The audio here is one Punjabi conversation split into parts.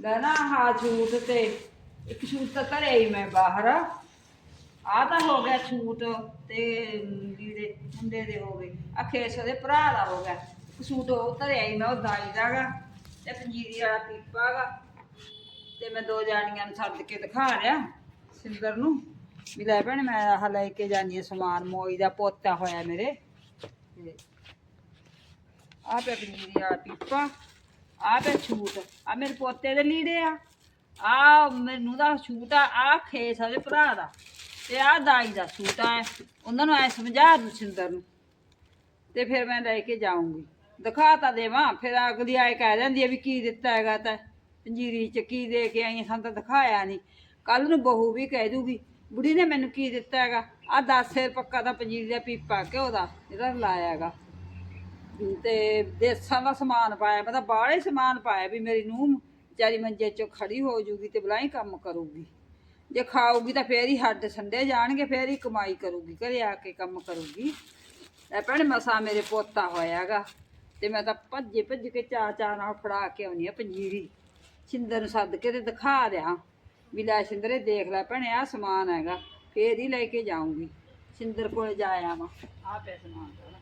ਲੈ ਨਾ ਹਾ ਛੂਟ ਤੇ। ਇੱਕ ਛੂਟ ਤਾਂ ਘਰੇ ਹੀ ਮੈਂ ਬਾਹਰ। ਆ ਤਾਂ ਹੋ ਗਿਆ ਛੂਟ ਤੇ ਲੀੜੇ ਮੁੰਡੇ ਦੇ ਹੋ ਗਏ। ਆ ਦੇ ਭਰਾ ਦਾ ਹੋ ਗਿਆ। ਇੱਕ ਸੂਟ ਉਹ ਧਰਿਆ ਹੀ ਮੈਂ ਉਹ ਦਾਈ ਦਾਗਾ ਤੇ ਪੰਜੀਰੀ ਵਾਲਾ ਪੀਪਾ ਗਾ ਤੇ ਮੈਂ ਦੋ ਜਾਣੀਆਂ ਨੂੰ ਸੱਦ ਕੇ ਦਿਖਾ ਰਿਆ ਸਿੰਦਰ ਨੂੰ। ਵੀ ਲੈ ਭੈਣ, ਮੈਂ ਆਹ ਲੈ ਕੇ ਜਾਣੀ ਸਮਾਨ, ਮੋਈ ਦਾ ਪੋਤਾ ਹੋਇਆ ਮੇਰੇ। ਤੇ ਆਹ ਪਿਆ ਪੰਜੀਰੀ ਵਾਲਾ ਪੀਪਾ। ਆ ਤੇ ਛੂਟ। ਆ ਮੇਰੇ ਪੋਤੇ ਦੇ ਲੀੜੇ ਆ। ਆ ਮੈਨੂੰ ਦਾ ਛੂਟ ਆ ਆ ਖੇਸ ਆ ਉਹਦੇ ਭਰਾ ਦਾ। ਤੇ ਆ ਦਾਈ ਦਾ ਛੂਟ ਆ। ਉਹਨਾਂ ਨੂੰ ਐ ਸਮਝਾ ਦੂੰ ਸਿੰਦਰ ਨੂੰ। ਤੇ ਫਿਰ ਮੈਂ ਲੈ ਕੇ ਜਾਊਂਗੀ। ਦਿਖਾ ਤਾਂ ਦੇਵਾਂ। ਫਿਰ ਅਗਲੀ ਆਏ ਕਹਿ ਦਿੰਦੀ ਆ ਵੀ ਕੀ ਦਿੱਤਾ ਹੈਗਾ ਤਾਂ। ਪੰਜੀਰੀ ਚ ਕੀ ਦੇ ਕੇ ਆਈ ਸਾਨੂੰ ਤਾਂ ਦਿਖਾਇਆ ਨਹੀਂ ਕੱਲ ਨੂੰ ਬਹੂ ਵੀ ਕਹਿ ਦੂਗੀ, ਬੁੜੀ ਨੇ ਮੈਨੂੰ ਕੀ ਦਿੱਤਾ ਹੈਗਾ? ਆ 10 ਸਿਰ ਪੱਕਾ ਦਾ ਪੰਜੀਰੀ ਦਾ ਪੀਪਾ ਘਿਓ ਦਾ ਇਹਦਾ ਲਾਇਆ ਹੈਗਾ। ਤੇ ਦੇਸਾਂ ਦਾ ਸਮਾਨ ਪਾਇਆ, ਮੈਂ ਤਾਂ ਬਾਹਲੇ ਸਮਾਨ ਪਾਇਆ ਵੀ ਮੇਰੀ ਨੂੰਹ ਵਿਚਾਰੀ ਮੰਜੇ ਚੋਂ ਖੜੀ ਹੋ ਜੂਗੀ ਤੇ ਬਲਾਈ ਕੰਮ ਕਰੂਗੀ। ਜੇ ਖਾਊਗੀ ਤਾਂ ਫੇਰ ਹੀ ਹੱਡ ਸੰਡੇ ਜਾਣਗੇ, ਫੇਰ ਹੀ ਕਮਾਈ ਕਰੂਗੀ, ਘਰੇ ਆ ਕੇ ਕੰਮ ਕਰੂਗੀ। ਐ ਭੈਣ, ਮਸਾ ਮੇਰੇ ਪੋਤਾ ਹੋਇਆਗਾ ਤੇ ਮੈਂ ਤਾਂ ਭੱਜੇ ਭੱਜ ਕੇ ਚਾ ਚਾ ਨਾਲ ਫੜਾ ਕੇ ਆਉਣੀ ਆ ਪੰਜੀਰੀ। ਸਿੰਦਰ ਨੂੰ ਸੱਦ ਕੇ ਤੇ ਦਿਖਾ ਦਿਆਂ ਵੀ ਲੈ ਸਿੰਦਰੇ ਦੇਖ ਲੈ ਭੈਣੇ ਆ ਸਮਾਨ ਹੈਗਾ, ਫੇਰ ਹੀ ਲੈ ਕੇ ਜਾਊਂਗੀ। ਸਿੰਦਰ ਕੋਲ ਜਾ ਆਵਾਂ। ਆ ਪਿਆ ਸਮਾਨ ਸਾਰਾ।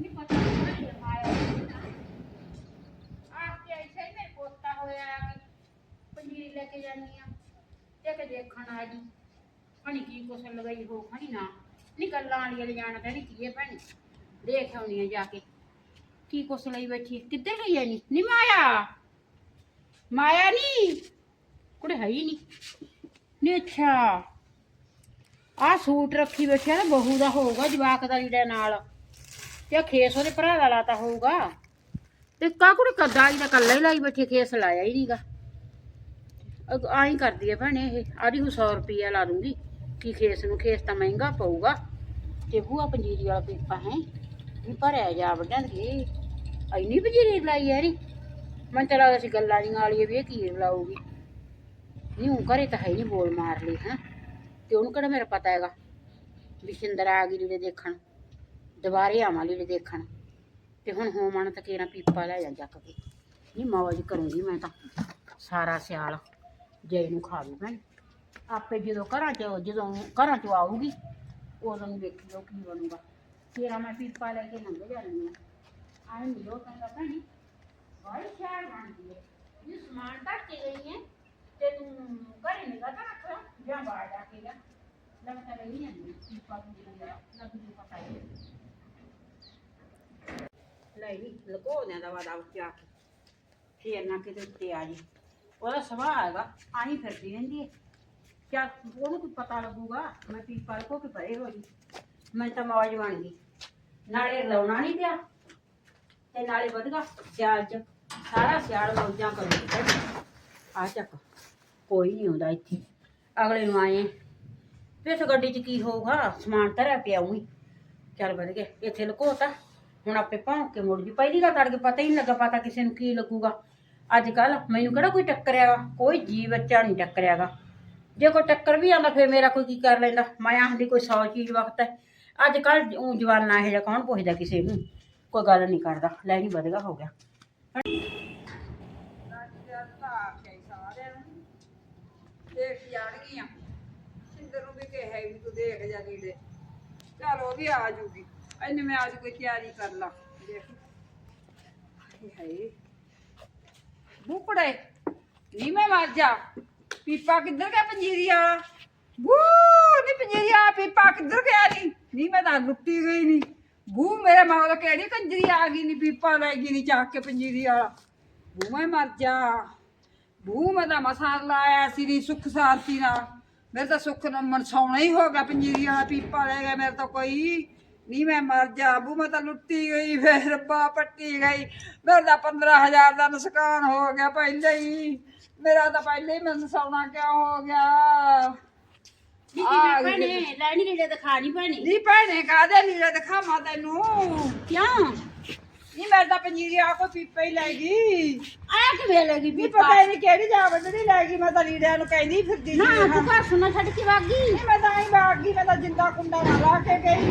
ਨਹੀਂ ਪਤਾ ਨਹੀਂ ਆਇਆ ਆ ਕੇ ਐਸੇ ਹੀ ਮੇਰੇ ਪੋਤਾ ਹੋਇਆ ਆ ਕਿ ਪਨੀਰੀ ਆ। ਤੇ ਕਿ ਦੇਖਣ ਆ ਜੀ। ਹਣੀ ਕੀ ਕੁਛ ਲਗਾਈ ਹੋ ਹਣੀ ਨਾ। ਨਹੀਂ ਗੱਲਾਂ ਵਾਲੀ ਵਾਲੀ ਜਾਣ ਕਹਿੰਦੀ ਕੀ ਹੈ ਭੈਣੀ? ਦੇਖ ਆਉਣੀ ਆ ਜਾ ਕੇ। ਕੀ ਕੁਛ ਲਈ ਬੈਠੀ ਹੈ? ਕਿੱਧਰ ਗਈ ਐ ਨੀ? ਨੀ ਮਾਇਆ? ਮਾਇਆ ਨੀ? ਕੁੜੇ ਹੈ ਹੀ ਨਹੀਂ ਨੀ ਅੱਛਾ। ਆ ਸੂਟ ਰੱਖੀ ਬੈਠਿਆ ਨਾ, ਬਹੂ ਦਾ ਹੋਊਗਾ ਜਵਾਕ ਦਾ ਲੀੜਾ ਨਾਲ। ਤੇ ਆਹ ਖੇਸ ਉਹਦੇ ਭਰਾ ਦਾ ਲਾਤਾ ਹੋਊਗਾ। ਤੇ ਕਾਕੂ ਕੱਦਾ ਹੀ ਦਾ ਕੱਲਾ ਹੀ ਲਾਈ ਬੈਠੀ ਖੇਸ ਲਾਇਆ ਹੀ ਨਹੀਂਗਾ ਆਈ ਕਰਦੀ ਹੈ ਭੈਣੇ ਇਹ ਆਦੀ ਨੂੰ 100 ਰੁਪਈਆ ਲਾ ਦੂੰਗੀ। ਕੀ ਖੇਸ ਨੂੰ, ਖੇਸ ਤਾਂ ਮਹਿੰਗਾ ਪਊਗਾ। ਤੇ ਬੂਆ ਪੰਜੀਰੀ ਵਾਲਾ ਪੀਪਾ ਹੈ। ਵੀ ਭਰਿਆ ਜਾ ਵੱਡਾਂ ਦੀ ਐਨੀ ਪੰਜੀਰੀ ਲਾਈ ਯਾਰੀ ਮੈਂ ਤਾਂ ਲੱਗਦਾ ਸੀ ਗੱਲਾਂ ਦੀਆਂ ਵਾਲੀ ਵੀ ਇਹ ਕੀ ਲਾਊਗੀ। ਨਹੀਂ, ਉਹ ਘਰੇ ਤਾਂ ਹੈ ਨਹੀਂ ਬੋਲ ਮਾਰ ਲਈ, ਹੈ। ਤੇ ਉਹਨੂੰ ਕਿਹੜਾ ਮੇਰਾ ਪਤਾ ਹੈਗਾ? ਵੀ ਆ ਗਈ ਲੀੜੇ ਦੇਖਣ। ਦੁਬਾਰੇ ਆਵਾਂ ਲੀੜੇ ਦੇਖਣ। ਤੇ ਹੁਣ ਹੋਮਣ ਤਾਂ ਕਿਹੜਾ ਪੀਪਾ ਲੈ ਜਾ, ਚੱਕ ਕੇ। ਨਹੀਂ, ਮੌਜ ਕਰੂੰਗੀ ਮੈਂ ਤਾਂ। ਸਾਰਾ ਸਿਆਲ। ਜੇ ਨੂੰ ਖਾ ਲੂ ਭੈਣ। ਆਪੇ ਜਦੋਂ ਘਰਾਂ ਚ ਜਦੋਂ ਘਰਾਂ ਚ ਆਊਗੀ, ਉਦੋਂ ਵੇਖਿਓ ਕੀ ਬਣੂਗਾ। ਤੇਰਾ ਮੈਂ ਪੀਪਾ ਲੈ ਕੇ ਲੰਘ ਜਾਣੀ ਆ ਆਏ ਮਿਲੋ ਕਹਿੰਦਾ, ਭੈਣੀ, ਬੜੀ ਸ਼ਹਿਰ ਬਣਦੀ ਹੈ ਇਹ ਸਮਾਨ ਧਰ ਕੇ ਗਈ ਹੈ ਤੇ ਤੂੰ ਘਰੇ ਨਿਗਾ ਤਾਂ ਰੱਖ ਜਾਂ ਬਾਹਰ ਜਾ ਕੇ ਜਾ ਲੱਗਦਾ ਰਹੀ ਜਾਂਦੀ ਪੀਪਾ ਦੀ ਜਿਹੜਾ ਲੱਗ ਜੂ ਪਤਾ ਹੀ ਲੈ ਵੀ ਲਗੋ ਨੇ ਦਾ ਵਾਦਾ ਉੱਤੇ ਫੇਰ ਨਾ ਕਿਤੇ ਉੱਤੇ ਆ ਜੀ। ਉਹਦਾ ਸੁਭਾਅ ਹੈਗਾ ਆਈ ਫਿਰਦੀ ਰਹਿੰਦੀ ਹੈ। ਕਿਆ ਉਹਨੂੰ ਕੋਈ ਪਤਾ ਲੱਗੂਗਾ, ਮੈਂ ਪੀਪਾ ਕੋ ਕੇ ਪਰੇ ਹੋ ਜੀ ਮੈਂ ਤਾਂ ਮੌਜ ਬਣ ਗਈ। ਨਾਲੇ ਲਾਉਣਾ ਨਹੀਂ ਪਿਆ, ਤੇ ਨਾਲੇ ਵਧਗਾ ਸਿਆਲ ਚ। ਸਾਰਾ ਸਿਆਲ ਮੌਜਾਂ ਕਰੂਗੀ ਆ ਚੱਕ, ਕੋਈ ਨਹੀਂ ਆਉਂਦਾ ਇੱਥੇ। ਅਗਲੇ ਨੂੰ ਆਏ। ਵੀ ਇਸ ਗੱਡੀ 'ਚ ਕੀ ਹੋਊਗਾ? ਸਮਾਨ ਧਰਿਆ ਪਿਆ ਉਹੀ। ਚੱਲ ਵਧ ਗਿਆ, ਇੱਥੇ ਲੁਕੋਤਾ ਹੁਣ ਆਪੇ ਭੌਂਕ ਕੇ ਮੁੜ ਜੂ ਪਹਿਲੀ ਗੱਲ ਤੜਕੇ ਪਤਾ ਹੀ ਨਹੀਂ ਲੱਗਾ, ਪਤਾ ਕਿਸੇ ਨੂੰ ਕੀ ਲੱਗੂਗਾ। ਅੱਜ ਕੱਲ ਮੈਨੂੰ ਕਿਹੜਾ ਕੋਈ ਟੱਕਰਿਆਗਾ ਕੋਈ ਜੀ ਬੱਚਾ ਨਹੀਂ ਟੱਕਰਿਆਗਾ ਜੇ ਕੋਈ ਟੱਕਰ ਵੀ ਆਉਂਦਾ, ਫਿਰ ਮੇਰਾ ਕੋਈ ਕੀ ਕਰ ਲੈਂਦਾ? ਮੈਂ ਆਖਦੀ, ਕੋਈ ਸੌ ਚੀਜ਼ ਵਕਤ ਹੈ। ਅੱਜ ਕੱਲ ਉਹ ਜਵਾਨਾ ਇਹ ਜਿਹਾ ਕੌਣ ਪੁੱਛਦਾ ਕਿਸੇ ਨੂੰ? ਕੋਈ ਗੱਲ ਨਹੀਂ ਕਰਦਾ। ਲੈ ਨਹੀਂ ਵਧਗਾ ਹੋ ਗਿਆ। ਦੇਖ ਜਾਣਗੀਆਂ ਸਿੰਦਰ ਨੂੰ। ਵੀ ਕਿਹਾ ਵੀ ਤੂੰ ਦੇਖ ਜਾ ਲੀੜੇ ਚਲ, ਉਹ ਵੀ ਆ ਜੂਗੀ। ਐਨੇ ਮੈਂ ਅੱਜ ਕੋਈ ਤਿਆਰੀ ਕਰ ਲਾ। ਦੇਖ। ਹਾਏ ਹਾਏ। ਬੁਕੜੇ। ਨਹੀਂ ਮੈਂ ਮਰ ਜਾ। ਪੀਪਾ ਕਿੱਧਰ ਗਿਆ ਪੰਜੀਰੀ ਵਾਲਾ? ਬੂ ਨਹੀਂ ਪੰਜੀਰੀ ਆ ਪੀਪਾ ਕਿੱਧਰ ਗਿਆ ਨਹੀਂ ਨਹੀਂ ਮੈਂ ਤਾਂ ਲੁੱਟੀ ਗਈ ਨੀ। ਬੂ, ਮੇਰੇ ਮਗਰ ਕਿਹੜੀ ਕੰਜਰੀ ਆ ਗਈ ਨਹੀਂ ਪੀਪਾ ਲੈ ਗਈ ਨੀ ਚੱਕ ਕੇ ਪੰਜੀਰੀ ਵਾਲਾ। ਬੂ, ਮੈਂ ਮਰ ਜਾ। ਬੂ, ਮੈਂ ਤਾਂ ਮਸਾਂ ਲਾਇਆ ਸੀ ਨੀ ਸੁੱਖ ਸਾਰਤੀ ਨਾਲ। ਮੇਰੇ ਤਾਂ ਸੁੱਖ ਨਾਲ ਮਨਸਾਉਣਾ ਹੀ ਹੋ ਗਿਆ ਪੰਜੀਰੀ ਵਾਲਾ ਪੀਪਾ ਲੈ ਗਿਆ, ਮੇਰੇ ਤਾਂ ਕੋਈ ਨਹੀਂ ਮੈਂ ਮਰ ਜਾ ਬੂ ਮੈਂ ਤਾਂ ਲੁੱਟੀ ਗਈ ਫੇਰ ਰੱਬਾ ਪੱਟੀ ਗਈ। ਮੇਰਾ ਤਾਂ 15000 ਦਾ ਨੁਕਸਾਨ ਹੋ ਗਿਆ ਪਹਿਲੇ ਹੀ। ਮੇਰਾ ਤਾਂ ਪਹਿਲੇ ਹੀ ਮਨਸਾਉਣਾ ਕਿਉਂ ਹੋ ਗਿਆ? ਨਹੀਂ ਆ ਭੈਣੇ। ਲੈਣੀ ਲੀੜੇ ਦਿਖਾ ਨਹੀਂ ਭੈਣੀ। ਨੀ ਭੈਣੇ ਕਾਦੇ ਲੀੜੇ ਦਿਖਾਵਾਂ ਤੈਨੂੰ? ਕਿਉਂ? ਨਹੀਂ ਮੈਂ ਤਾਂ ਪੰਜੀਰੀ ਆ ਕੋ ਪੀਪਾ ਹੀ ਲੈ ਗਈ। ਆ ਕਿਵੇਂ ਲੱਗੀ ਵੀ ਪਤਾ ਹੀ ਨਹੀਂ ਕਿਹੜੀ ਜਾ ਵੱਢਣੀ ਲੈ ਗਈ ਮੈਂ ਤਾਂ ਲੀੜਿਆਂ ਨੂੰ ਕਹਿੰਦੀ ਫਿਰਦੀ ਨਾ ਸੀ। ਤੂੰ ਘਰ ਸੁਣਾ ਛੱਡ ਕੇ ਵਾਗੀ ਨਹੀਂ ਮੈਂ ਤਾਂ ਹੀ ਬਾਗ ਮੈਂ ਤਾਂ ਜਿੰਦਾ ਕੁੰਡਾ ਨਾ ਲਾ ਕੇ ਗਈ।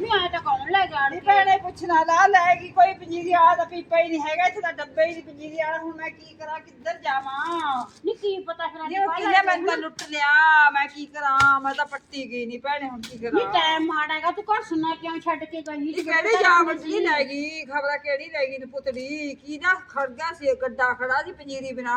ਨਹੀਂ ਆਇਆ ਤਾਂ ਕੌਣ ਲੈ ਨਹੀਂ ਭੈਣੇ ਪੁੱਛਣਾ ਲਾ ਕੋਈ ਪੰਜੀਰੀ ਆ ਤਾਂ ਪੀਪਾ ਹੀ ਨਹੀਂ ਹੈਗਾ ਇੱਥੇ ਤਾਂ ਡੱਬੇ ਹੀ ਨਹੀਂ ਪੰਜੀਰੀ ਵਾਲਾ। ਹੁਣ ਮੈਂ ਕੀ ਕਰਾਂ ਕਿੱਧਰ ਜਾਵਾਂ? ਨਹੀਂ ਕੀ ਪਤਾ ਫਿਰ ਅੱਜ ਜੇ ਕਿਹਨੇ ਮੈਨੂੰ ਤਾਂ ਲੁੱਟ ਲਿਆ ਮੈਂ ਕੀ ਕਰਾਂ? ਮੈਂ ਤਾਂ ਪੱਟੀ ਗਈ ਨਹੀਂ ਭੈਣੇ ਹੁਣ ਕੀ ਨਹੀਂ ਕਰਾਂ? ਟਾਈਮ ਮਾੜਾਗਾ ਤੂੰ ਘਰ ਸੁਣਾ ਕਿਉਂ ਛੱਡ ਕੇ ਗਈ ਇਹ ਕਿਹੜੀ ਜਾ ਵੱਡੀ ਲੈ ਗਈ ਖਬਰਾਂ ਕਿਹੜੀ ਲੈ ਗਈ ਨੀ ਪੁੱਤੜੀ ਕੀ ਨਾ ਖੜ ਗਿਆ ਸੀ ਗੱਡਾ ਖੜਾ ਸੀ ਪੰਜੀਰੀ ਬਿਨਾ।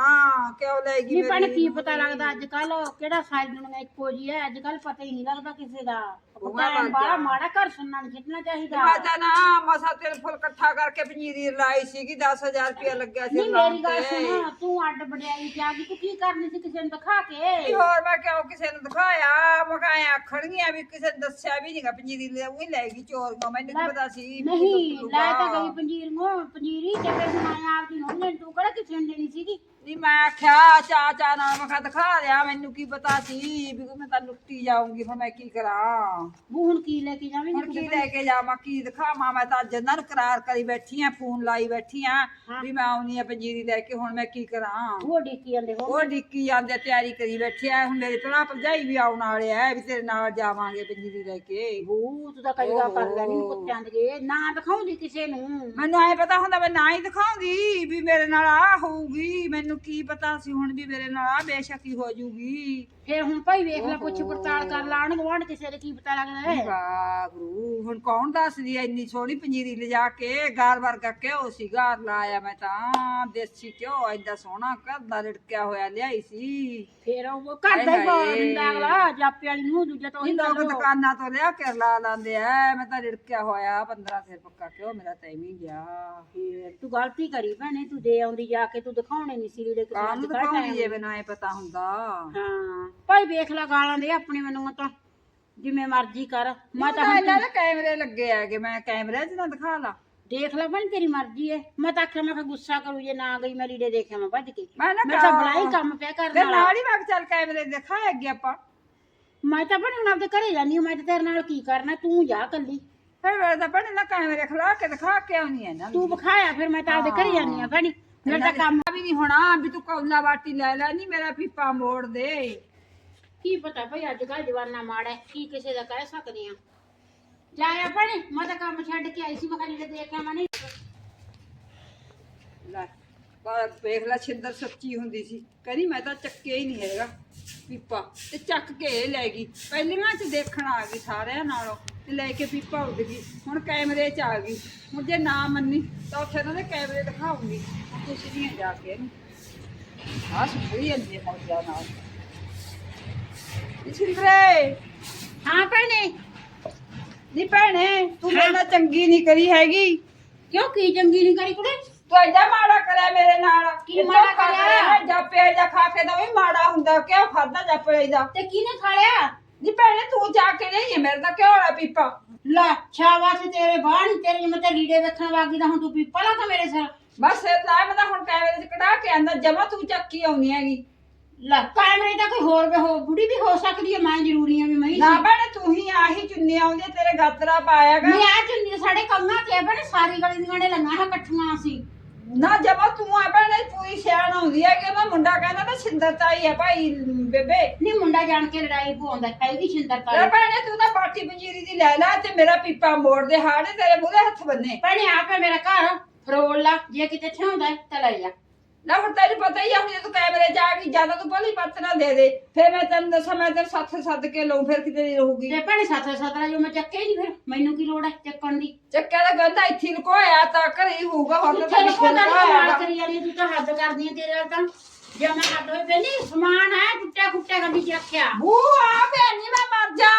ਕਿਉਂ ਲੈ ਗਈ ਨਹੀਂ ਭੈਣ ਮੇਰੀ? ਕੀ? ਪਤਾ ਲੱਗਦਾ ਅੱਜ ਕੱਲ ਕਿਹੜਾ ਸਾਰੀ ਦੁਨੀਆ ਇੱਕੋ ਜੀ ਹੈ? ਅੱਜ ਕੱਲ ਪਤਾ ਹੀ ਨਹੀਂ ਲੱਗਦਾ ਕਿਸੇ ਦਾ। ਟਾਈਮ ਮਰ ਬਾਹਲਾ ਜਾ। ਮਾੜਾ ਘਰ ਸੁਣਨਾ ਨਹੀਂ ਖਿੱਚਣਾ ਚਾਹੀਦਾ ਮੈਂ ਤਾਂ ਨਾ ਮਸਾ ਤਿਲ ਫੁੱਲ ਇਕੱਠਾ ਕਰਕੇ ਪੰਜੀਰੀ ਲਾਈ ਸੀਗੀ 10000 ਰੁਪਇਆ ਲੱਗਿਆ ਸੀ ਨਹੀਂ ਲਾਉਣ ਮੇਰੀ ਗੱਲ ਤੇ। ਸੁਣ ਤੂੰ ਅੱਡ ਵਡਿਆਈ ਜਾ ਕੇ ਤੂੰ ਕੀ ਕਰਨੀ ਸੀ ਕਿਸੇ ਨੂੰ ਦਿਖਾ ਕੀ ਕੇ ਹੋਰ ਮੈਂ ਕਿਉਂ ਕਿਸੇ ਨੂੰ ਦਿਖਾਇਆ ਮਕਾਇਆ ਖੜੀਆਂ ਵੀ ਕਿਸੇ ਨੇ ਦੱਸਿਆ ਵੀ ਨਹੀਂਗਾ ਪੰਜੀਰੀ ਲੈ ਉਹੀ ਲੈ ਗਈ ਚੋਰ ਨੂੰ ਮੈਨੂੰ ਕੀ ਪਤਾ ਸੀ ਵੀ ਨਹੀਂ ਲੁੱਟ ਲੈ ਤਾਂ। ਗਈ ਪੰਜੀਰ ਨੂੰ ਪੰਜੀਰੀ ਤੇ ਫਿਰ ਮੈਂ ਆਪਦੀ ਹੁੰਨੇ ਤੂੰ ਕਿਹੜਾ ਕਿਸੇ ਨੂੰ ਦੇਣੀ ਸੀਗੀ ਨਹੀਂ ਮੈਂ ਆਖਿਆ ਚਾ ਚਾ ਕਿਹਾ ਦਿਖਾ ਲਿਆ ਮੈਨੂੰ ਕੀ ਪਤਾ ਸੀ ਵੀ ਮੈਂ ਤਾਂ ਲੁੱਟੀ ਜਾਊਂਗੀ ਫਿਰ ਮੈਂ ਕੀ ਕਰਾਂ? ਬੂ ਹੁਣ ਕੀ ਲੈ ਕੇ ਜਾਵੇਂਗੀ ਹੁਣ ਕੀ ਲੈ ਕੇ ਜਾਵਾਂ ਕੀ ਦਿਖਾਵਾਂ? ਮੈਂ ਤਾਂ ਨੂੰ ਕਰਾਰ ਕਰੀ ਬੈਠੀ ਆ ਫੋਨ ਲਾਈ ਬੈਠੀ ਆ। ਵੀ ਮੈਂ ਆਉਣੀ ਆ ਪੰਜੀਰੀ ਲੈ ਕੇ ਹੁਣ ਮੈਂ ਕੀ ਕਰਾਂ? ਉਹ ਡਿੱਕੀ ਜਾਂਦੇ ਹੋ ਉਹ ਡਿੱਕੀ ਜਾਂਦੇ ਤਿਆਰੀ ਕਰੀ ਬੈਠੇ ਆ ਹੁਣ ਮੇਰੇ ਭਰਾ ਭਰਜਾਈ ਵੀ ਆਉਣ ਵਾਲੇ ਆ ਵੀ ਤੇਰੇ ਨਾਲ ਜਾਵਾਂਗੇ ਪੰਜੀਰੀ ਲੈ ਕੇ। ਬੂ ਤੂੰ ਤਾਂ ਕਈ ਵਾਰ ਕਰ ਲੈਣੀ ਕੁੱਤਿਆਂ ਦੇ ਨਾ ਦਿਖਾਉਂਦੀ ਕਿਸੇ ਨੂੰ। ਮੈਨੂੰ ਐ ਪਤਾ ਹੁੰਦਾ ਮੈਂ ਨਾ ਹੀ ਦਿਖਾਉਂਦੀ ਵੀ ਮੇਰੇ ਨਾਲ ਆ ਹੋਊਗੀ ਮੈਨੂੰ ਕੀ ਪਤਾ ਸੀ ਹੁਣ ਵੀ ਮੇਰੇ ਨਾਲ ਆ ਬੇਸ਼ੱਕੀ ਹੋ ਜੂਗੀ। ਫਿਰ ਹੁਣ ਭਾਈ ਵੇਖ ਲੈ ਪੁੱਛ ਪੜਤਾਲ ਕਰ ਲਾਣ ਗਵਾਂਢ ਕਿਸੇ ਦੇ ਕੀ ਪਤਾ ਲੱਗਦਾ ਹੈ। ਹੁਣ ਕੌਣ ਦੱਸਦੀ ਐ ਇੰਨੀ ਸੋਹਣੀ ਪੰਜੀਰੀ ਲਿਜਾ ਕੇ ਗਾਰ ਵਰਗਾ ਘਿਓ ਸੀ ਗਾਰ ਲਾਇਆ ਮੈਂ ਤਾਂ। ਦੇਸੀ ਘਿਓ ਐਡਾ ਸੋਹਣਾ ਘਰ ਦਾ ਰਿੜਕਿਆ ਹੋਇਆ ਲਿਆਈ ਸੀ। ਫਿਰ ਉਹ ਘਰ ਦਾ ਹੀ ਦਿੰਦਾ ਅਗਲਾ ਜਾਪੇ ਵਾਲੀ ਨੂੰ ਦੂਜਾ ਤਾਂ ਇਹ ਲੋਕ ਦੁਕਾਨਾਂ ਤੋਂ ਲਿਆ ਕੇ ਲਾ ਲਾਂਦੇ ਐ ਮੈਂ ਤਾਂ ਰਿੜਕਿਆ ਹੋਇਆ 15 ਸਿਰ ਪੱਕਾ ਘਿਓ ਮੇਰਾ ਤਾਂ ਐਵੇਂ ਹੀ ਗਿਆ। ਫਿਰ ਤੂੰ ਗਲਤੀ ਕਰੀ ਭੈਣੇ ਤੂੰ ਦੇ ਆਉਂਦੀ ਜਾ ਕੇ ਤੂੰ ਦਿਖਾਉਣੇ ਨਹੀਂ ਸੀ ਲੀੜੇ ਕੱਲ੍ਹ ਦਿਖਾਉਂਦੀ ਜੇ ਐ ਪਤਾ ਹੁੰਦਾ। ਹਾਂ ਭਾਈ ਵੇਖ ਲੈ ਗਾਲਾਂ ਦੇ ਆਪਣੇ ਮੈਨੂੰ ਤਾਂ। ਜਿਵੇਂ ਮਰਜ਼ੀ ਕਰ। ਮੈਂ ਤਾਂ ਹੁਣ ਇਹਨਾਂ ਦੇ ਕੈਮਰੇ ਲੱਗੇ ਹੈਗੇ ਮੈਂ ਕੈਮਰੇ 'ਚ ਨਾ ਦਿਖਾ ਲਾ। ਦੇਖ ਲੈ ਭੈਣ ਤੇਰੀ ਮਰਜ਼ੀ ਹੈ ਮੈਂ ਤਾਂ ਆਖਿਆ ਮੈਂ ਗੁੱਸਾ ਕਰੂ ਜੇ ਨਾ ਗਈ ਮੈਂ ਲੀੜੇ ਦੇਖਿਆ ਮੈਂ ਭੱਜ ਕੇ। ਮੈਂ ਨਾ ਮੈਂ ਤਾਂ ਬੜਾ ਹੀ ਕੰਮ ਪਿਆ ਤੇ ਕਰਨ ਵਾਲਾ ਨਾਲ ਹੀ ਵਗ ਚੱਲ ਕੈਮਰੇ ਦਿਖਾ ਅੱਗੇ ਆਪਾਂ। ਮੈਂ ਤਾਂ ਭੈਣ ਹੁਣ ਆਪਦੇ ਘਰੇ ਜਾਨੀ ਹਾਂ ਮੈਂ ਤਾਂ ਤੇਰੇ ਨਾਲ ਕੀ ਕਰਨਾ ਤੂੰ ਜਾ ਕੱਲੀ ਫਿਰ ਮੈਂ ਤਾਂ ਪੜ੍ਹਨ ਨਾ ਕੈਮਰੇ ਖਲਾ ਕੇ ਦਿਖਾ ਕੇ ਆਉਣੀ ਹੈ ਨਾ। ਤੂੰ ਵਿਖਾਇਆ ਫਿਰ ਮੈਂ ਤਾਂ ਆਪਦੇ ਘਰੇ ਜਾਨੀ ਆ ਭੈਣੀ। ਮੇਰਾ ਤਾਂ ਕੰਮ ਵੀ ਨਹੀਂ ਹੋਣਾ ਵੀ ਤੂੰ ਕੌਲਾ ਬਾਟੀ ਲੈ ਲੈ ਨਹੀਂ ਮੇਰਾ ਪੀਪਾ ਮੋੜ ਦੇ। ਕੀ ਪਤਾ ਭਾਈ ਅੱਜ ਕੱਲ ਜਵਾਨਾ ਮਾੜਾ ਹੈ, ਕੀ ਕਿਸੇ ਦਾ ਕਹਿ ਸਕਦੇ ਆ ਜਾਇਆ ਭੈਣੇ ਮੈਂ ਤਾਂ ਕੰਮ ਛੱਡ ਕੇ ਆਈ ਸੀ ਮੈਂ ਕਿਹਾ ਲੀੜੇ ਦੇਖ ਆਵਾਂ ਨਹੀਂ ਲੈ ਪਰ ਵੇਖ ਲੈ ਛਿੰਦਰ ਸੱਚੀ ਹੁੰਦੀ ਸੀ। ਕਹਿੰਦੀ ਮੈਂ ਤਾਂ ਚੱਕਿਆ ਹੀ ਨਹੀਂ ਹੈਗਾ ਪੀਪਾ ਤੇ ਚੱਕ ਕੇ ਇਹ ਲੈ ਗਈ। ਪਹਿਲੀਆਂ ਚ ਦੇਖਣ ਆ ਗਈ ਸਾਰਿਆਂ ਨਾਲੋਂ ਤੇ ਲੈ ਕੇ ਪੀਪਾ ਉੱਡ ਗਈ। ਹੁਣ ਕੈਮਰੇ 'ਚ ਆ ਗਈ। ਹੁਣ ਜੇ ਨਾ ਮੰਨੀ ਤਾਂ ਉੱਥੇ ਇਹਨਾਂ ਦੇ ਕੈਮਰੇ ਦਿਖਾਉਂਗੀ ਕੁਛ ਤੁਸੀਂ ਨਹੀਂ ਜਾ ਕੇ ਇਹਨੂੰ। ਆਹ ਸੁਣੀ ਜਾਂਦੀ ਹੈ ਮੌਜਾ ਨਾਲ। ਨੀ ਛਿੰਦਰੇ ਹਾਂ ਭੈਣੇ। ਨੀ ਭੈਣੇ ਤੂੰ ਮੇਰੇ ਨਾਲ ਚੰਗੀ ਨਹੀਂ ਕਰੀ ਹੈਗੀ। ਕਿਉਂ ਕੀ ਚੰਗੀ ਨਹੀਂ ਕਰੀ ਕੁੜੇ? ਤੂੰ ਐਡਾ ਮਾੜਾ ਕਰਿਆ ਮੇਰੇ ਨਾਲ। ਕੀ ਮਾੜਾ ਕਰਿਆ? ਲਿਆ? ਜਾਪੇ ਜਾਂ ਖਾ ਕੇ ਤਾਂ ਵੀ ਮਾੜਾ ਹੁੰਦਾ ਕਿਉਂ ਖਾਦਾ ਜਾਪੇ ਦਾ ਤੇ ਕਿਹਨੇ ਖਾ ਲਿਆ ਨੀ ਭੈਣੇ ਤੂੰ ਜਾ ਕੇ ਨਹੀਂ ਮੇਰੇ ਤਾਂ ਕਿਉਂ ਹੋਇਆ ਪੀਪਾ। ਲੈ ਸ਼ਾਬਾਸ਼ ਤੇਰੇ ਬਾਹਰ ਤੇਰੇ ਜਿਵੇਂ ਤੇ ਲੀੜੇ ਵੇਖਣ ਵਾਗੀ ਤਾਂ ਹੁਣ ਤੂੰ ਪੀਪਾ ਲਾ ਤਾਂ ਮੇਰੇ ਸਿਰ। ਬਸ ਇਹ ਤਾਂ ਮੈਂ ਤਾਂ ਹੁਣ ਕੈਮਰੇ 'ਚ ਕਢਾ ਕੇ ਆਂਦਾ ਜਮਾ ਤੂੰ ਚੱਕੀ ਆਉਣੀ ਹੈਗੀ। ਲੈ ਕੈਮਰੇ ਤਾਂ ਕੋਈ ਹੋਰ ਵੀ ਹੋ ਬੁੜੀ ਵੀ ਹੋ ਸਕਦੀ ਹੈ ਮੈਂ ਜ਼ਰੂਰੀ ਆ ਵੀ ਮੈਂ ਹੀ ਨਾ ਭੈਣੇ ਤੂੰ ਹੀ ਆਹੀ ਚੁੰਨੀ ਆਉਂਦੀ ਹੈ, ਤੇਰੇ ਗਾਤਰਾ ਪਾਇਆਗਾ ਮੈਂ ਆ ਚੁੰਨੀ ਸਾਡੇ ਕੰਮਾਂ ਤੇ ਬੜੇ ਸਾਰੀ ਗਲੀ ਦੀਆਂ ਨੇ ਲੰਗਾ ਹੈ ਇਕੱਠੀਆਂ ਸੀ ਨਾ ਜਮਾ ਤੂੰ ਆ ਭੈਣੇ ਤੂੰ ਹੀ ਸਿਆਣ ਆਉਂਦੀ ਹੈ ਕਿ ਉਹਦਾ ਮੁੰਡਾ ਕਹਿੰਦਾ ਤਾਂ ਛਿੰਦਰ ਤਾਈ ਹੈ ਭਾਈ ਬੇਬੇ। ਨਹੀਂ ਮੁੰਡਾ ਜਾਣ ਕੇ ਲੜਾਈ ਪਵਾਉਂਦਾ ਹੈਗੀ ਲੈ ਕਾਲੀ ਭੈਣੇ ਤੂੰ ਤਾਂ ਬਾਟੀ ਪੰਜੀਰੀ ਦੀ ਲੈ ਲੈ ਤੇ ਮੇਰਾ ਪੀਪਾ ਮੋੜ ਦੇ ਹਾੜੇ ਤੇਰੇ ਮੂਹਰੇ ਹੱਥ ਬੰਨੇ। ਭੈਣੇ ਆਪੇ ਮੇਰਾ ਘਰ ਫਰੋਲ ਲਾ ਜੇ ਕਿਤੇ ਠਾਉਂਦਾ ਹੈ ਤਾਂ ਲੈ ਜਾ। ਨਾ ਹੁਣ ਤੈਨੂੰ ਪਤਾ ਹੀ ਆ ਹੁਣ ਜੇ ਤੂੰ ਕੈਮਰੇ 'ਚ ਆ ਗਈ ਜ਼ਿਆਦਾ ਤੂੰ ਭਲੀ ਪੱਤ ਨਾ ਦੇ ਦੇ। ਫਿਰ ਮੈਂ ਤੈਨੂੰ ਦੱਸਾਂ ਮੈਂ ਤੇਰੇ ਸੱਤ ਸੱਦ ਕੇ ਲਊ ਫਿਰ ਕਿਤੇ ਨਹੀਂ ਰਹੂਗੀ। ਤੇ ਭੈਣੇ ਸੱਤ ਸੱਤਰਾ ਜੋ ਮੈਂ ਚੱਕੇ ਨਹੀਂ ਫਿਰ ਮੈਨੂੰ ਕੀ ਲੋੜ ਹੈ ਚੱਕਣ ਦੀ? ਚੱਕਿਆ ਦਾ ਗੰਦਾ ਇੱਥੇ ਹੀ ਲੁਕੋਇਆ ਤਾਂ ਘਰੇ ਹੀ ਹੋਊਗਾ ਹੁਣ ਤਾਂ ਕਿੱਥੇ ਨੀ ਲੁਕੋਇਆ ਸਮਾਨ ਕਰੀ ਜਾਂਦੀ ਤੂੰ ਤਾਂ ਹੱਦ ਕਰਦੀ ਹੈ ਤੇਰੇ ਨਾਲ ਤਾਂ। ਜੇ ਮੈਂ ਹੱਦ ਹੋਈ ਪੈਣੀ ਸਮਾਨ ਹੈ ਟੁੱਟਿਆ ਖੁੱਟਿਆ ਗੱਡੀ 'ਚ ਰੱਖਿਆ। ਬੂ ਆ ਭੈਣੀ ਮੈਂ ਮਰ ਜਾ।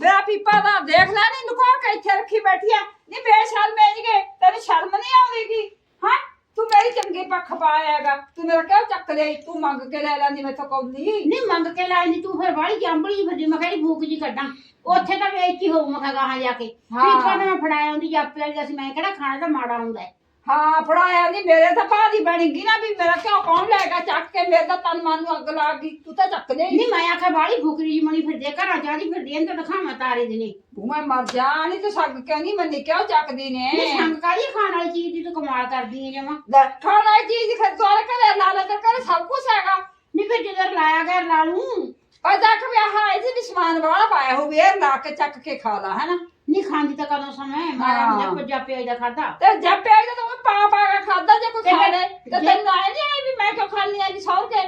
ਮੇਰਾ ਪੀਪਾ ਦਾ ਦੇਖ ਲੈ ਨਹੀਂ ਲੁਕੋ ਕੇ ਇੱਥੇ ਰੱਖੀ ਬੈਠੀ ਆ। ਨਹੀਂ ਬੇਸ਼ਰਮ ਮੇਜ ਗਏ ਤੈਨੂੰ ਸ਼ਰਮ ਨਹੀਂ ਆਉਂਦੀਗੀ ਹਾਂ? ਤੂੰ ਮੇਰੀ ਚੰਗੀ ਪੱਖ ਪਾਇਆਗਾ ਤੂੰ ਮੇਰਾ ਕਿਉਂ ਚੱਕ ਲਿਆ ਤੂੰ ਮੰਗ ਕੇ ਲੈ ਲੈਂਦੀ ਮੈਥੋਂ ਕੌਲੀ ਨਹੀਂ ਮੰਗ ਕੇ ਲਾਈ ਨੀ ਤੂੰ ਫਿਰ ਬਾਹਲੀ ਜੰਬਲੀ ਫਿਰਦੀ ਮੈਂ ਕਹਿੰਦੀ ਭੂਕ ਜੀ ਕੱਢਾਂ ਉੱਥੇ ਤਾਂ ਵੇਚੀ ਹੋਊ ਮੈਂ ਕਿਹਾ ਗਾਹਾਂ ਜਾ ਕੇ ਹਾਂ। ਫਿਰ ਤੁਹਾਨੂੰ ਮੈਂ ਫੜਾਇਆ ਹੁੰਦੀ ਜਾਪੇ ਵਾਲੀ ਅਸੀਂ ਮੈਂ ਕਿਹੜਾ ਖਾਣਾ ਤਾਂ ਮਾੜਾ ਹੁੰਦਾ ਹੈ। ਹਾਂ ਫੜਾਇਆ ਨਹੀਂ ਮੇਰੇ ਤਾਂ ਭਾਦੀ ਬਣੀ ਗਈ ਨਾ ਵੀ ਮੇਰਾ ਕਿਉਂ ਕੌਣ ਲੈਗਾ ਚੱਕ ਕੇ ਮੇਰੇ ਤਾਂ ਤਨ ਮਨ ਨੂੰ ਅੱਗ ਲੱਗ ਗਈ। ਤੂੰ ਤਾਂ ਚੱਕ ਦੇ ਨਹੀਂ ਮੈਂ ਆਖਿਆ ਬਾਲੀ ਫੁਕਰੀ ਜੀ ਮਣੀ ਫਿਰਦੇ ਘਰਾਂ ਚਾਹਦੀ ਫਿਰਦੀ ਐ ਤਾਂ ਦਿਖਾਵਾਂ ਤਾਰੇ ਦੇ ਨੇ। ਤੂੰ ਮੈਂ ਮਰ ਜਾ ਨਹੀਂ ਤੂੰ ਸੱਗ ਕਹਿੰਦੀ ਮੰਨੀ? ਕਿਉਂ ਚੱਕਦੀ ਨੇ? ਇਹ ਸੰਗ ਕਾਲੀ ਖਾਣ ਵਾਲੀ ਚੀਜ਼ ਦੀ ਤੂੰ ਕਮਾਲ ਕਰਦੀ ਐ ਜਮਾ। ਲੈ ਖਾਣਾ ਇਹ ਚੀਜ਼ ਖਰ ਤੋੜ ਕੇ ਲਾ ਲੈ ਤੇ ਕਰ ਸਭ ਕੁਝ ਹੈਗਾ। ਨਹੀਂ ਫਿਰ ਜਦੋਂ ਲਾਇਆ ਗਿਆ ਲਾ ਲੂੰ। ਪਰ ਕੇ ਆਹ ਇਹਦੇ ਵੀ ਸਮਾਨ ਵਾਲਾ ਪਾਇਆ ਹੋਵੇ ਇਹ ਲਾ ਕੇ ਚੱਕ ਕੇ ਖਾ ਲਾ ਹੈਨਾ? ਨਹੀਂ ਖਾਂਦੀ ਤਾਂ ਕਦੋਂ ਸਮੇਂ ਮਾਰਾ ਹਾਂ। ਹੁੰਦਾ ਪੁੱਜਾ ਪਿਆਜ ਦਾ ਖਾਦਾ ਤੇ ਜਦ ਪਿਆ ਤਾਂ ਤੂੰ ਪਾ ਪਾ ਕੇ ਖਾਦਾ ਜੇ ਕੋਈ ਤੇ ਖਾ ਫਿਰ- ਲੈ ਤੇ ਜੇ- ਤੈਨੂੰ ਆਏ ਨਹੀਂ ਵੀ ਮੈਂ ਕਿਉਂ ਖਾਣੀ ਆ ਜੀ ਸੌ ਕੇ?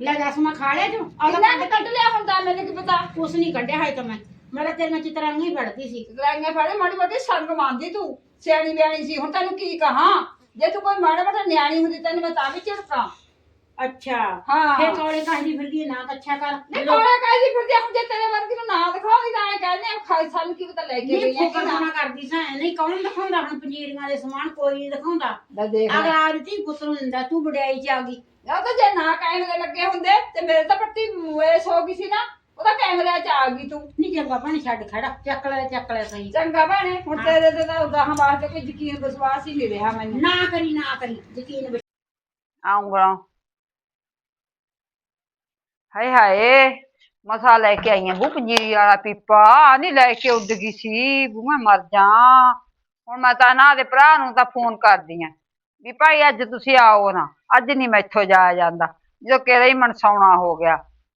ਲੈ ਦੱਸ ਮੈਂ ਖਾ ਲਿਆ ਤੂੰ ਕਿੰਨਾ ਕੁ ਕੱਢ ਲਿਆ ਹੁੰਦਾ ਮੈਨੂੰ ਕੀ ਪਤਾ? ਕੁਛ ਨਹੀਂ ਕੱਢਿਆ ਹੈ ਤਾਂ ਮੈਂ। ਮੇਰਾ ਤੇਰੇ ਨਾਲ ਚਿਤਰੰਗੀ ਫੜਦੀ ਸੀ। ਲੈਂਗੇ ਫੜੇ ਮਾੜੀ ਮੋਟੀ ਸੰਗ ਮੰਨਦੀ ਤੂੰ। ਸਿਆਣੀ ਬਿਆਣੀ ਸੀ ਹੁਣ ਤੈਨੂੰ ਕੀ ਕਹਾਂ? ਜੇ ਤੂੰ ਕੋਈ ਮਾੜਾ ਮੋਟਾ ਨਿਆਣੀ ਹੁੰਦੀ ਤੈਨੂੰ ਮੈਂ ਤਾਂ ਵੀ ਝਿੜਕਾਂ ਅੱਛਾ। ਹਾਂ। ਫੇਰ ਕੌਲੇ ਕਹਿੰਦੀ ਫਿਰਦੀ ਨਾ ਤਾਂ ਅੱਛਾ ਕਰ। ਨਹੀਂ ਕੋਲੇ ਕਾਹਦੀ ਫਿਰਦੀ ਆ? ਹੁਣ ਜੇ ਤੇਰੇ ਵਰਗੀ ਨੂੰ ਨਾ ਦਿਖਾਉਂਦੀ ਤਾਂ ਐ ਕਹਿੰਦੇ ਆ ਖਾ ਸਾਨੂੰ ਕੀ ਪਤਾ ਲੈ ਕੇ ਨਹੀਂ ਗਈ ਆ ਫੁਕਰ ਨਾ। ਕਰਦੀ ਸਾਂ? ਨਹੀਂ ਕੌਣ ਦਿਖਾਉਂਦਾ ਹੁਣ ਪੰਜੀਰੀਆਂ ਦੇ ਸਮਾਨ? ਕੋਈ ਨਹੀਂ ਦਿਖਾਉਂਦਾ। ਲੈ ਦੇਖ ਲੈ। ਅਗਲਾ ਆਦਤੀ ਪੁੱਤ ਨੂੰ ਦਿੰਦਾ ਤੂੰ ਵਡਿਆਈ ਚ ਆ ਗਈ। ਉਹ ਤਾਂ ਜੇ ਨਾ ਕੈਮਰੇ ਲੱਗੇ ਹੁੰਦੇ ਤੇ ਮੇਰੇ ਤਾਂ ਪੱਟੀ ਵੇਸ ਹੋ ਗਈ ਸੀ ਨਾ ਉਹਦਾ ਕੈਮਰੇ 'ਚ ਆ ਗਈ ਤੂੰ। ਨਹੀਂ ਚੰਗਾ ਭੈਣ ਛੱਡ ਖੜਾ ਚੱਕ ਲੈ ਚੱਕ ਲੈ ਸਹੀ। ਚੰਗਾ ਭੈਣੇ ਹੁਣ ਤੇਰੇ ਤੇ ਤਾਂ ਗਾਹਾਂ ਵਾਸਤੇ ਕੋਈ ਯਕੀਨ ਵਿਸ਼ਵਾਸ ਹੀ ਨਹੀਂ ਰਿਹਾ ਮੈਨੂੰ। ਨਾ ਕਰੀ ਨਾ ਕਰੀ ਯਕੀਨ। ਆਉਂਗਾ। ਹਾਏ ਹਾਏ, ਮਸਾ ਲੈ ਕੇ ਆਈਆਂ ਬੂ ਪੰਜੀਰੀ ਵਾਲਾ ਪੀਪਾ ਨਹੀਂ ਲੈ ਕੇ ਉੱਡ ਗਈ ਸੀ, ਬੂ ਮੈਂ ਮਰ ਜਾ ਹੁਣ ਮੈਂ ਤਾਂ ਨਾ ਦੇ ਭਰਾ ਨੂੰ ਤਾਂ ਫੋਨ ਕਰਦੀ ਆ, ਵੀ ਭਾਈ ਅੱਜ ਤੁਸੀਂ ਆਓ ਨਾ, ਅੱਜ ਨਹੀਂ ਮੈਥੋਂ ਜਾਇਆ ਜਾਂਦਾ, ਜਦੋਂ ਕਿਹੜਾ ਹੀ ਮਨਸਾਉਣਾ ਹੋ ਗਿਆ।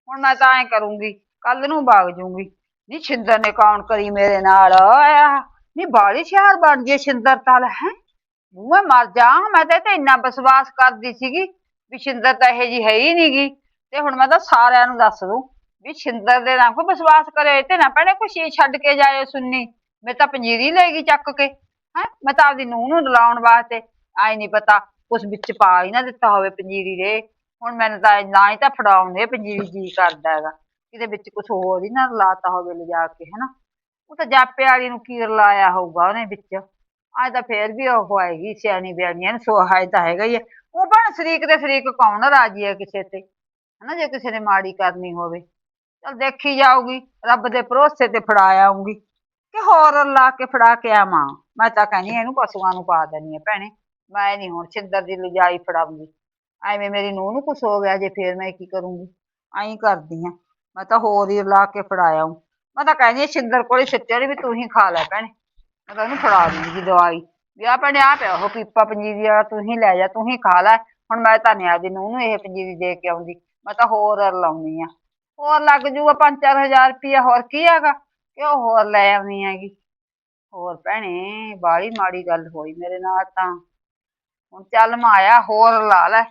ਹੁਣ ਮੈਂ ਤਾਂ ਐ ਕਰੂੰਗੀ ਕੱਲ ਨੂੰ ਬਾਗ ਜੂੰਗੀ, ਨੀ ਛਿੰਦਰ ਨੇ ਕੌਣ ਕਰੀ ਮੇਰੇ ਨਾਲ ਨੀ ਬਾਲੀ ਸ਼ਹਿਰ ਬਣ ਗਈ ਛਿੰਦਰ ਤਾਲ ਹੈ? ਮੈਂ ਮਰ ਜਾ ਮੈਂ ਤਾਂ ਤੇ ਇੰਨਾ ਵਿਸ਼ਵਾਸ ਕਰਦੀ ਸੀਗੀ, ਵੀ ਛਿੰਦਰ ਤਾਂ ਇਹ ਜੀ ਹੈ ਹੀ ਨਹੀਂਗੀ ਤੇ ਹੁਣ ਮੈਂ ਤਾਂ ਸਾਰਿਆਂ ਨੂੰ ਦੱਸ ਦੂੰ ਵੀ ਛਿੰਦਰ ਦੇ ਨਾਲ ਕੋਈ ਵਿਸ਼ਵਾਸ ਕਰੇ ਤੇ ਨਾ ਭੈਣੇ ਕੋਈ ਚੀਜ਼ ਛੱਡ ਕੇ ਜਾਇਓ ਸੁਣਨੀ ਮੈਂ ਤਾਂ ਪੰਜੀਰੀ ਲੈ ਗਈ ਚੱਕ ਕੇ, ਹੈ? ਮੈਂ ਤਾਂ ਆਪਦੀ ਨੂੰਹ ਨੂੰ ਡਲਾਉਣ ਵਾਸਤੇ, ਆਏ ਨਹੀਂ ਪਤਾ ਕੁਛ ਵਿੱਚ ਪਾ ਹੀ ਨਾ ਦਿੱਤਾ ਹੋਵੇ ਪੰਜੀਰੀ ਦੇ। ਹੁਣ ਮੈਨੂੰ ਤਾਂ ਨਾ ਹੀ ਤਾਂ ਫੜਾਉਂਦੇ ਪੰਜੀਰੀ ਜੀ ਕਰਦਾ ਹੈਗਾ। ਕਿਤੇ ਵਿੱਚ ਕੁਛ ਹੋਰ ਹੀ ਨਾ ਰਲਾਤਾ ਹੋਵੇ ਲਿਜਾ ਕੇ, ਹਨਾ? ਉਹ ਤਾਂ ਜਾਪੇ ਵਾਲੀ ਨੂੰ ਕੀ ਰਲਾਇਆ ਹੋਊਗਾ ਉਹਨੇ ਵਿੱਚ? ਅੱਜ ਤਾਂ ਫੇਰ ਵੀ ਉਹ ਹੋਏਗੀ, ਸਿਆਣੀ ਬਿਆਣੀ ਨੂੰ ਸੋਹਾ ਤਾਂ ਹੈਗਾ ਹੀ ਹੈ ਉਹ ਬਣ ਸ਼ਰੀਕ ਦੇ ਸ਼ਰੀਕ ਕੌਣ ਰਾਜੀ ਹੈ ਕਿਸੇ ਤੇ? ਹਨਾ, ਜੇ ਕਿਸੇ ਨੇ ਮਾੜੀ ਕਰਨੀ ਹੋਵੇ। ਚਲ ਦੇਖੀ ਜਾਊਗੀ, ਰੱਬ ਦੇ ਭਰੋਸੇ ਤੇ ਫੜਾ ਆਊਂਗੀ। ਕਿ ਹੋਰ ਲਾ ਕੇ ਫੜਾ ਕੇ ਆਵਾਂ। ਮੈਂ ਤਾਂ ਕਹਿੰਦੀ ਇਹਨੂੰ ਪਸ਼ੂਆਂ ਨੂੰ ਪਾ ਦੇਣੀ ਆ ਭੈਣੇ। ਮੈਂ ਨਹੀਂ ਹੁਣ ਛਿੰਦਰ ਦੀ ਲਿਜਾਈ ਫੜਾਉਂਗੀ ਐਵੇਂ ਮੇਰੀ ਨੂੰਹ ਨੂੰ ਕੁਛ ਹੋ ਗਿਆ, ਜੇ ਫੇਰ ਮੈਂ ਕੀ ਕਰੂੰਗੀ? ਐਂ ਕਰਦੀ ਆ ਮੈਂ ਤਾਂ ਹੋਰ ਹੀ ਲਾ ਕੇ ਫੜਾਇਆ ਮੈਂ ਤਾਂ ਕਹਿੰਦੀ ਹਾਂ, ਛਿੰਦਰ ਕੋਲੇ ਸਿੱਟਿਆ ਵੀ ਤੂੰ ਹੀ ਖਾ ਲੈ ਭੈਣੇ। ਮੈਂ ਤਾਂ ਉਹਨੂੰ ਫੜਾ ਦੂੰਗੀ ਦਵਾਈ। ਵੀ ਆ ਭੈਣੇ ਆ ਪਿਆ ਉਹ ਪੀਪਾ ਪੰਜੀਰੀ ਵਾਲਾ, ਤੂੰ ਹੀ ਲੈ ਜਾ, ਤੂੰ ਹੀ ਖਾ ਲੈ। ਹੁਣ ਮੈਂ ਤਾਂ ਨਿਆ ਦੀ ਨੂੰਹ ਨੂੰ ਇਹ ਪੰਜੀਰੀ ਦੇ ਕੇ ਆਉਂਦੀ। ਮੈਂ ਤਾਂ ਹੋਰ ਲਾਉਣੀ ਆ। ਹੋਰ ਲੱਗ ਜੂਗਾ ਪੰਜ ਚਾਰ ਹਜ਼ਾਰ ਰੁਪਇਆ, ਹੋਰ ਕੀ ਹੈਗਾ? ਕਿ ਉਹ ਹੋਰ ਲੈ ਆਉਣੀ ਹੈਗੀ? ਹੋਰ ਭੈਣੇ, ਬਾਹਲੀ ਮਾੜੀ ਗੱਲ ਹੋਈ ਮੇਰੇ ਨਾਲ ਤਾਂ। ਹੁਣ ਚੱਲ ਮਾਇਆ, ਹੋਰ ਲਾ ਲੈ।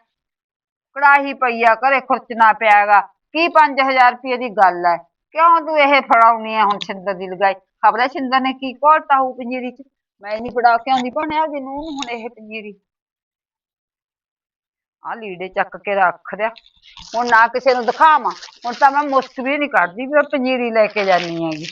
ਕੜਾਹੀ ਪਈਆ ਘਰੇ ਖੁਰਚਣਾ ਪਿਆਗਾ। ਕੀ 5000 ਰੁਪਏ ਦੀ ਗੱਲ ਹੈ ਕਿਉਂ ਤੂੰ ਇਹ ਫੜਾਉਣੀ ਆ ਹੁਣ ਛਿੰਦਰ ਦੀ ਲਗਾਈ? ਖਬਰ ਛਿੰਦਰ ਨੇ ਕੀ ਘੋਲਤਾ ਹੋਊ ਪੰਜੀਰੀ ਚ? ਮੈਂ ਨਹੀਂ ਫੜਾ ਕੇ ਆਉਂਦੀ, ਭਣੇ ਆ ਨੂੰ ਹੁਣ ਇਹ ਪੰਜੀਰੀ। ਆ ਲੀੜੇ ਚੱਕ ਕੇ ਰੱਖ ਦਿਆ ਹੁਣ ਨਾ ਕਿਸੇ ਨੂੰ ਦਿਖਾਵਾਂ। ਹੁਣ ਤਾਂ ਮੈਂ ਮੁਸਕ ਵੀ ਨਹੀਂ ਕਰਦੀ ਵੀ ਉਹ ਪੰਜੀਰੀ ਲੈ ਕੇ ਜਾਨੀ ਹੈਗੀ।